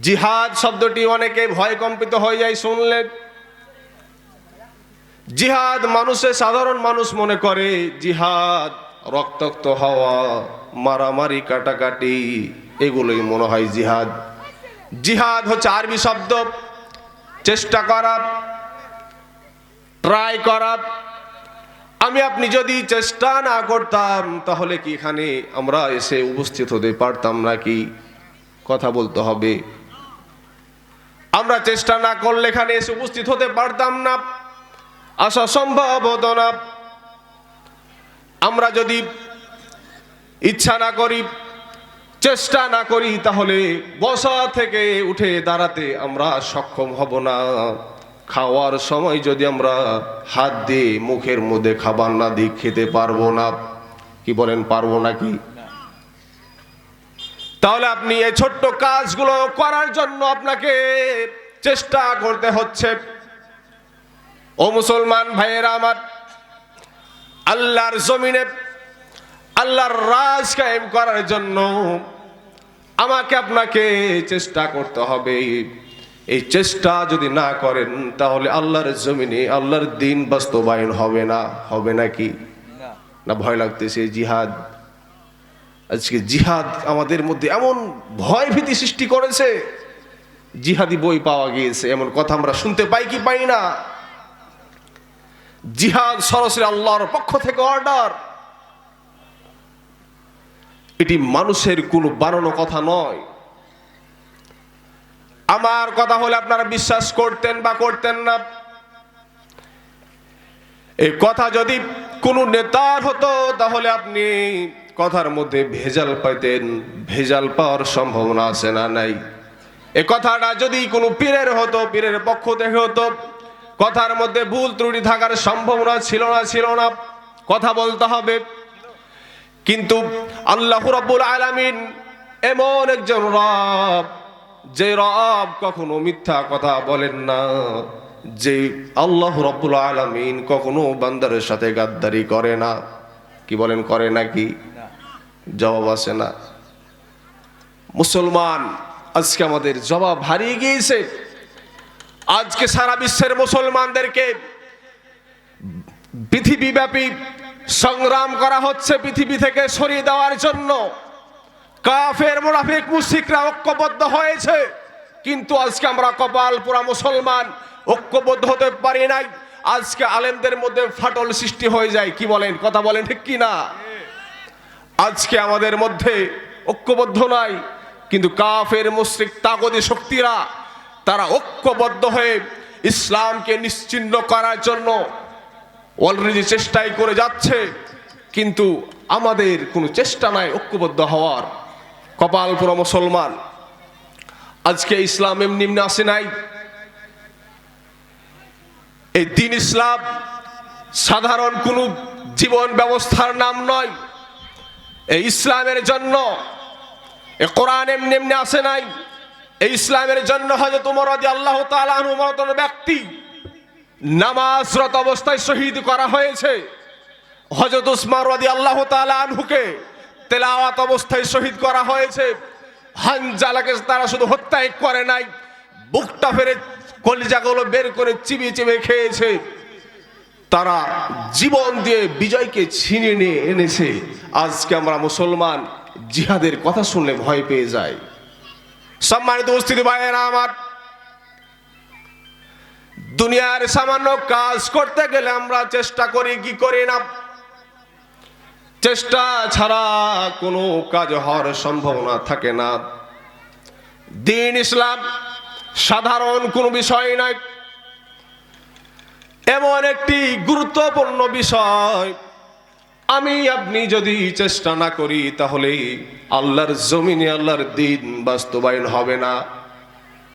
জিহাদ শব্দটি অনেকে ভয় কম্পিত হয়ে যায় শুনলে। জিহাদ মানুষের সাধারণ মানুষ মনে করে, জিহাদ রক্তাক্ত হওয়া, মারামারি, কাটাকাটি, এগুলোই মনে হয় জিহাদ। জিহাদ হচ্ছে আরবি শব্দ। চেষ্টা করা, ট্রাই করা। আমি আপনি যদি চেষ্টা না করতাম, তাহলে কি এখানে আমরা এসে উপস্থিত হতে পারতাম নাকি? কথা বলতে হবে। আমরা চেষ্টা না করলে এখানে এসে উপস্থিত হতে পারতাম না। আসা সম্ভব হতো না। আমরা যদি ইচ্ছা না করি, চেষ্টা না করি, তাহলে বসা থেকে উঠে দাঁড়াতে আমরা সক্ষম হব না। খাওয়ার সময় যদি আমরা হাত দিয়ে মুখের মধ্যে খাবার না দিই খেতে পারব না, কি বলেন পারব নাকি? তাহলে আপনি এই ছোট্ট কাজগুলো করার জন্য আপনাকে চেষ্টা করতে হচ্ছে। ও মুসলমান ভাইয়েরা আমার আল্লাহর জমিনে আল্লাহর রাজ কায়েম করার জন্য আমাকে আপনাকে চেষ্টা করতে হবে। এই চেষ্টা যদি না করেন তাহলে আল্লাহর জমিনে আল্লাহর দিন বাস্তবায়ন হবে না হবে নাকি? না। ভয় লাগতেছে জিহাদ। আজকে জিহাদ আমাদের মধ্যে এমন ভয় ভীতি সৃষ্টি করেছে, জিহাদি বই পাওয়া গিয়েছে, এমন কথা আমরা শুনতে পাই কি পাই না। জিহাদ সরাসরি আল্লাহর পক্ষ থেকে অর্ডার এটি মানুষের কোনো বানানো কথা নয়। আমার কথা হলে আপনারা বিশ্বাস করতেন বা করতেন না। এই কথা যদি কোনো নেতার হতো, তাহলে আপনি কথার মধ্যে ভেজাল পাইতেন, ভেজাল পাওয়ার সম্ভাবনা আছে না নাই? এ কথাটা যদি কোনো পীরের হতো, পীরের পক্ষ থেকে হতো, কথার মধ্যে ভুল ত্রুটি থাকার সম্ভাবনা ছিল না ছিল না, কথা বলতে হবে। কিন্তু আল্লাহ রাব্বুল আলামিন এমন একজন রব, যে রব কখনো মিথ্যা কথা বলেন না, যে আল্লাহ রব্বুল আলামিন কখনো বান্দারের সাথে গাদ্দারি করে না। কি বলেন, করে নাকি? জবাব আসে না। মুসলমান, আজকে আমাদের জবাব হারিয়ে গিয়েছে। আজকে সারা বিশ্বের মুসলমানদেরকে পৃথিবীব্যাপী সংগ্রাম করা হচ্ছে পৃথিবী থেকে সরিয়ে দেওয়ার জন্য। কাফের, মুনাফিক, মুশরিকরা ঐক্যবদ্ধ হয়েছে। কিন্তু আজকে আমরা কপাল পুরা মুসলমান, ঐক্যবদ্ধ হতে পারি নাই। আজকে আলেমদের মধ্যে ফাটল সৃষ্টি হয়ে যায়, কি বলেন? কথা বলেন ঠিক কি না আজকে আমাদের মধ্যে ঐক্যবদ্ধ নাই, কিন্তু কাফের, মুশরিক, তাগদি শক্তিরা, তারা ঐক্যবদ্ধ হয়ে ইসলামকে নিশ্চিহ্ন করার জন্য অলরেডি চেষ্টাই করে যাচ্ছে, কিন্তু আমাদের কোনো চেষ্টা নাই ঐক্যবদ্ধ হওয়ার। কপাল পুরো মুসলমান। আজকে ইসলাম এমনি এমনি আসে নাই। এই দিন ইসলাম সাধারণ কোনো জীবন ব্যবস্থার নাম নয়। এই ইসলামের জন্য, এ কোরআন এমনি এমনি আসে নাই। এই ইসলামের জন্য হয়তো তোমার আল্লাহ তালু মতন ব্যক্তি নামাজরত অবস্থায় শহীদ করা হয়েছে। হজরত উসমান রাদি আল্লাহ আনহুকে তেলাওয়াত অবস্থায় শহীদ করা হয়েছে। হানজালাকে তারা শুধু হত্যাই করে নাই, বুকটা ফেরে কলিজাগুলো বের করে চিবিয়ে চিবিয়ে খেয়েছে। তারা জীবন দিয়ে বিজয়কে ছিনিয়ে নিয়ে এনেছে। আজকে আমরা মুসলমান জিহাদের কথা শুনলে ভয় পেয়ে যাই। সম্মানিত উপস্থিতি ভাইয়েরা আমার, দুনিয়ার সামান্য কাজ করতে গেলে আমরা চেষ্টা করি, কি করি না? চেষ্টা ছাড়া কোনো কাজ হওয়ার সম্ভাবনা থাকে না। দিন ইসলাম সাধারণ কোনো বিষয় নয়। এমন একটি গুরুত্বপূর্ণ বিষয়। আমি আপনি যদি চেষ্টা না করি, তাহলে আল্লাহর জমিনে, আল্লাহর দিন বাস্তবায়ন হবে না।